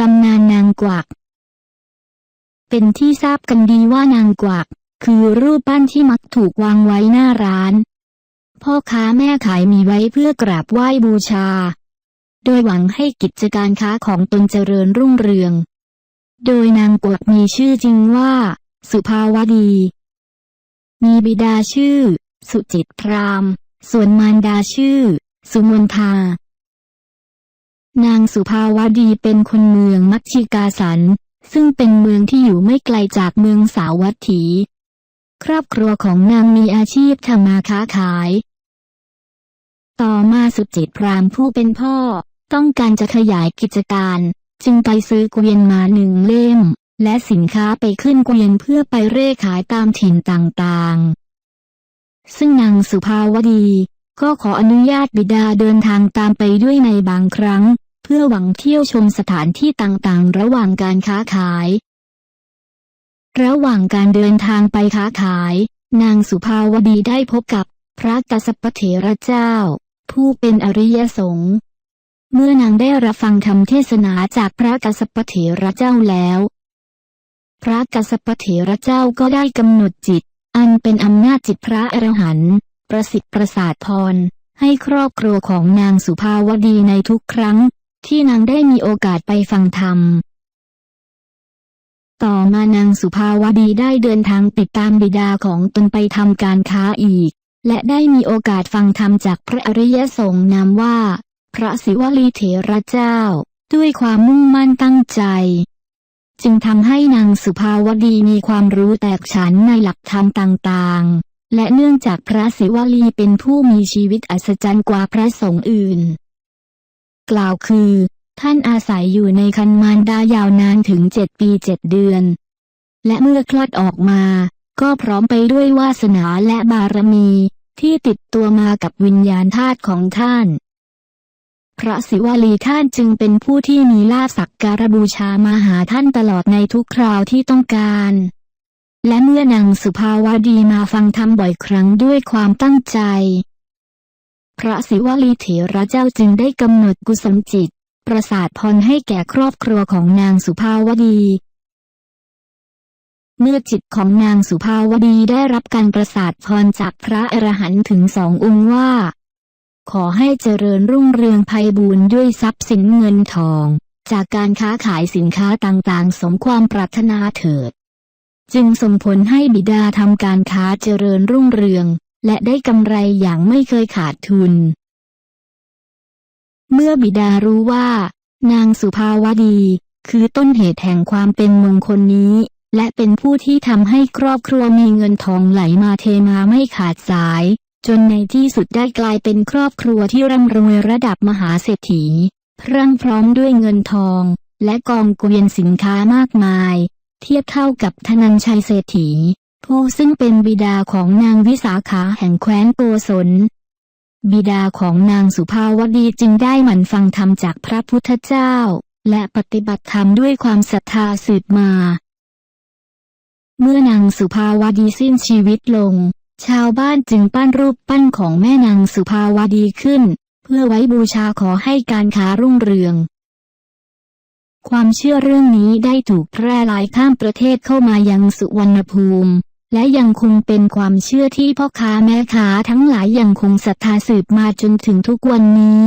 ตำนานนางกวัก เป็นที่ทราบกันดีว่านางกวัก คือรูปปั้นที่มักถูกวางไว้หน้าร้าน พ่อค้าแม่ขายมีไว้เพื่อกราบไหว้บูชา โดยหวังให้กิจการค้าของตนเจริญรุ่งเรือง โดยนางกวักมีชื่อจริงว่า สุภาวดี มีบิดาชื่อ สุจิตพราม ส่วนมารดาชื่อ สุมนทา นางสุภาวดีเป็นคนเมืองมัชชิกาสัน ซึ่งเป็นเมืองที่อยู่ไม่ไกลจากเมืองสาวัตถี ครอบครัวของนางมีอาชีพทำมาค้าขาย ต่อมาสุจิตพรามผู้เป็นพ่อ ต้องการจะขยายกิจการ จึงไปซื้อเกวียนมาหนึ่งเล่ม และสินค้าไปขึ้นเกวียนเพื่อไปเร่ขายตามถิ่นต่างๆ ซึ่งนางสุภาวดีก็ขออนุญาตบิดาเดินทางตามไปด้วยในบางครั้ง เพื่อหวังเที่ยวชมสถานที่ต่างๆ ระหว่างการค้าขาย ระหว่างการเดินทางไปค้าขาย นางสุภาวดีได้พบกับพระกัสสปเถระเจ้า ผู้เป็นอริยสงฆ์เมื่อนางได้รับฟังคำเทศนาจากพระกัสสปเถระเจ้าแล้ว พระกัสสปเถระเจ้าก็ได้กำหนดจิต อันเป็นอำนาจจิตพระอรหันต์ประสิทธิ์ประสาทพรให้ครอบครัวของนางสุภาวดีในทุกครั้ง ที่นางได้มีโอกาสไปฟังธรรม ต่อมานางสุภาวดีได้เดินทางติดตามบิดาของตนไปทำการค้าอีก และได้มีโอกาสฟังธรรมจากพระอริยสงฆ์นามว่า พระศิวลีเถระเจ้า ด้วยความมุ่งมั่นตั้งใจ จึงทำให้นางสุภาวดีมีความรู้แตกฉานในหลักธรรมต่างๆ และเนื่องจากพระศิวลีเป็นผู้มีชีวิตอัศจรรย์กว่าพระสงฆ์อื่น กล่าวคือ ท่านอาศัยอยู่ในคันมารดายาวนานถึงเจ็ดปีเจ็ดเดือน และเมื่อคลอดออกมา ก็พร้อมไปด้วยวาสนาและบารมีที่ติดตัวมากับวิญญาณธาตุของท่าน พระศิวลีท่านจึงเป็นผู้ที่มีลาภสักการบูชามาหาท่านตลอดในทุกคราวที่ต้องการ และเมื่อนางสุภาวดีมาฟังธรรมบ่อยครั้งด้วยความตั้งใจ พระศิวลีเถระเจ้าจึงได้กำหนดกุศลจิต ประสาทพรให้แก่ครอบครัวของนางสุภาวดี เมื่อจิตของนางสุภาวดีได้รับการประสาทพรจากพระอรหันต์ถึงสององค์ว่า ขอให้เจริญรุ่งเรืองไพบูรณ์ด้วยทรัพย์สินเงินทอง จากการค้าขายสินค้าต่างๆ สมความปรารถนาเถิด จึงส่งผลให้บิดาทำการค้าเจริญรุ่งเรือง และได้กำไรอย่างไม่เคยขาดทุน เมื่อบิดารู้ว่า นางสุภาวดี คือต้นเหตุแห่งความเป็นมงคลนี้ และเป็นผู้ที่ทำให้ครอบครัวมีเงินทองไหลมาเทมาไม่ขาดสาย จนในที่สุดได้กลายเป็นครอบครัวที่ร่ำรวยระดับมหาเศรษฐีพรั่งพร้อมด้วยเงินทอง และกองเกวียนสินค้ามากมาย เทียบเท่ากับธนัญชัยเศรษฐี ผู้ซึ่งเป็นบิดาของนางวิสาขาแห่งแคว้นโกศล บิดาของนางสุภาวดีจึงได้หมั่นฟังธรรมจากพระพุทธเจ้า และปฏิบัติธรรมด้วยความศรัทธาสืบมา เมื่อนางสุภาวดีสิ้นชีวิตลง ชาวบ้านจึงปั้นรูปปั้นของแม่นางสุภาวดีขึ้น เพื่อไว้บูชาขอให้การค้ารุ่งเรืองความเชื่อเรื่องนี้ได้ถูกแพร่หลายข้ามประเทศเข้ามายังสุวรรณภูมิ และยังคงเป็นความเชื่อที่พ่อค้าแม่ค้าทั้งหลายยังคงศรัทธาสืบมาจนถึงทุกวันนี้